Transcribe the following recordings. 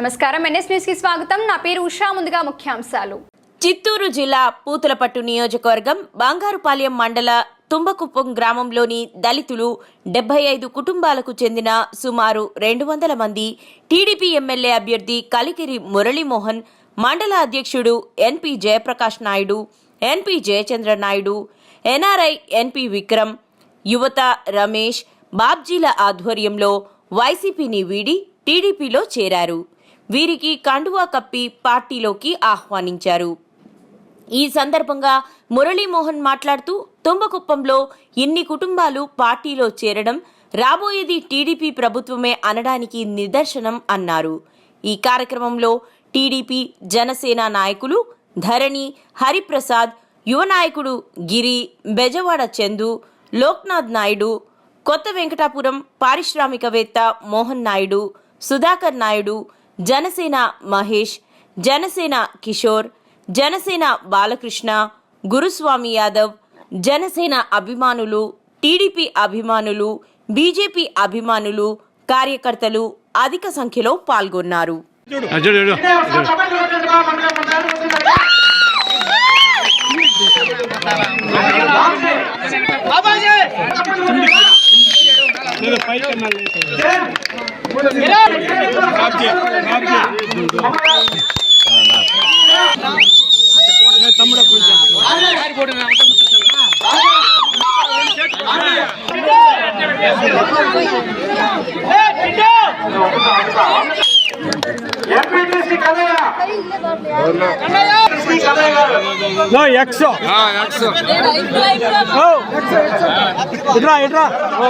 నమస్కారం. ఎన్ఎస్ న్యూస్కి స్వాగతం. నా పేరు ఉషా. ముందుగా ముఖ్యాంశాలు. చిత్తూరు జిల్లా పూతలపట్టు నియోజకవర్గం బంగారుపాలెం మండల తుంబకుప్పం గ్రామంలోని దళితులు డెబ్బై ఐదు కుటుంబాలకు చెందిన సుమారు రెండు వందల మంది టీడీపీ ఎమ్మెల్యే అభ్యర్థి కలికిరి మురళీమోహన్ మండల అధ్యక్షుడు NP Jayaprakash Naidu NP Jayachandra Naidu NRI NP Vikram యువత రమేష్ బాబ్జీల ఆధ్వర్యంలో వైసీపీని వీడి టీడీపీలో చేరారు. వీరికి కండువా కప్పి పార్టీలోకి ఆహ్వానించారు. ఈ సందర్భంగా మురళీమోహన్ మాట్లాడుతూ తుంబకుప్పంలో ఇన్ని కుటుంబాలు పార్టీలో చేరడం రాబోయేది టీడీపీ ప్రభుత్వమే అనడానికి నిదర్శనం అన్నారు. ఈ కార్యక్రమంలో టీడీపీ జనసేన నాయకులు ధరణి హరిప్రసాద్ యువ నాయకుడు గిరి బెజవాడ చందు లోక్నాథ్ నాయుడు కొత్త వెంకటాపురం పారిశ్రామికవేత్త మోహన్ నాయుడు సుధాకర్ నాయుడు జనసేన మహేష్ జనసేన కిషోర్ జనసేన బాలకృష్ణ గురుస్వామి యాదవ్ జనసేన అభిమానులు టీడీపీ అభిమానులు బీజేపీ అభిమానులు కార్యకర్తలు అధిక సంఖ్యలో పాల్గొన్నారు. తమ్ముడు కొంచెం ఎంపీటీసీ కన్నయ్య ఎంపీటీసీ కన్నయ్య గారు నో ఎక్స్ ఓ ఇట్రా ఇట్రా ఓ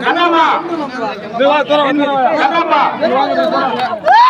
Ganama! Ganama! Ganama! Ganama!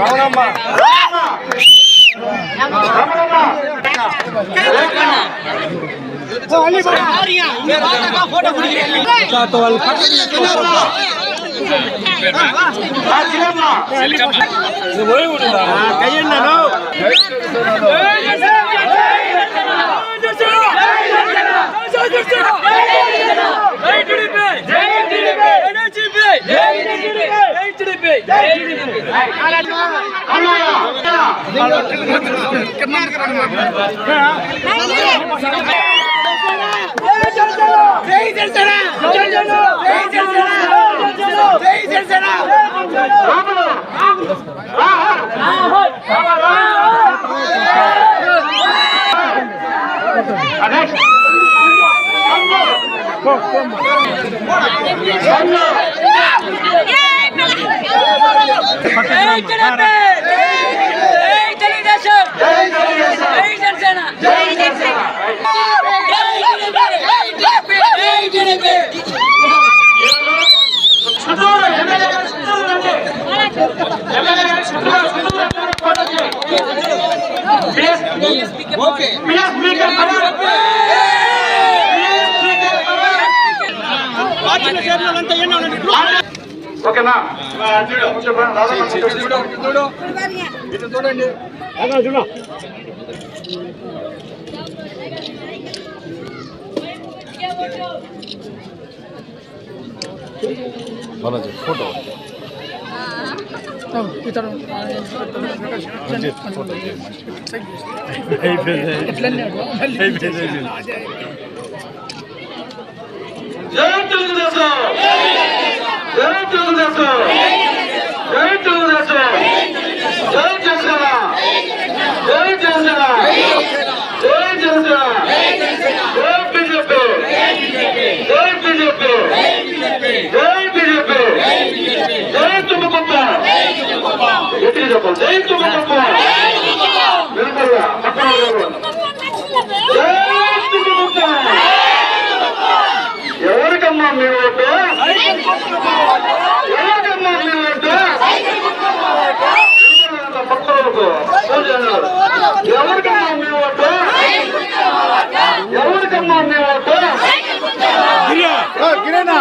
Ramanamma கையண்ணோ ஜெய் ஜெய் ஜெய் ஜெய் ஜெய் ஜெய் ஜெய் ஜெய் ஜெய் ஜெய் ஜெய் ஜெய் ஜெய் ஜெய் Next. ఓకే పార్టీ చేరినంత ఎన్నో ఓకేనా? చూడండి చెప్పండి రాధమ్మ జై తెలుగుదేశం! జై బీజేపీ జై తుమ్మకుప్ప ఎట్టి చెప్పాలి జై తుమ్మకుప్ప వెనుకల్లా పక్కన జై తుమ్మకుప్ప ఎవరికమ్మా మీ ఓటు ఎవరికమ్మా మీ ఓటు పక్కలకు ఫోన్ చేస్తున్నారు. ఎవరికమ్మా మీ ఓటు ఎవరికమ్మా మీ ఓటు గిరేనా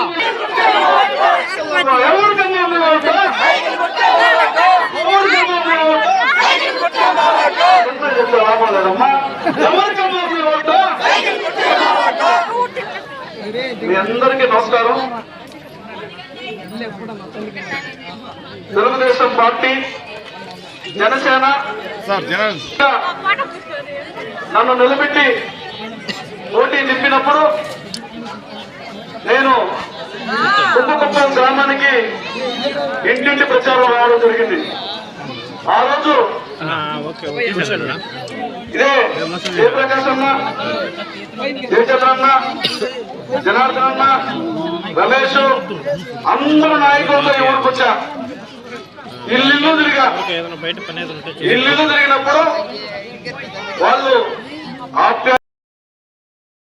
మీ అందరికీ నమస్కారం. తెలుగుదేశం పార్టీ జనసేన నన్ను నిలబెట్టి పోటీ నింపినప్పుడు ఇంటింటి ప్రచారం రావడం జరిగింది? ఆ రోజు ఇదే జయప్రకాశ్ అన్న జయచంద్రన్న జనార్దన్ అన్న రమేష్ అందరూ నాయకులతో ఈ ఊరికి వచ్చా ఇల్లు తిరిగా. ఇల్లు తిరిగినప్పుడు వాళ్ళు ఆప్య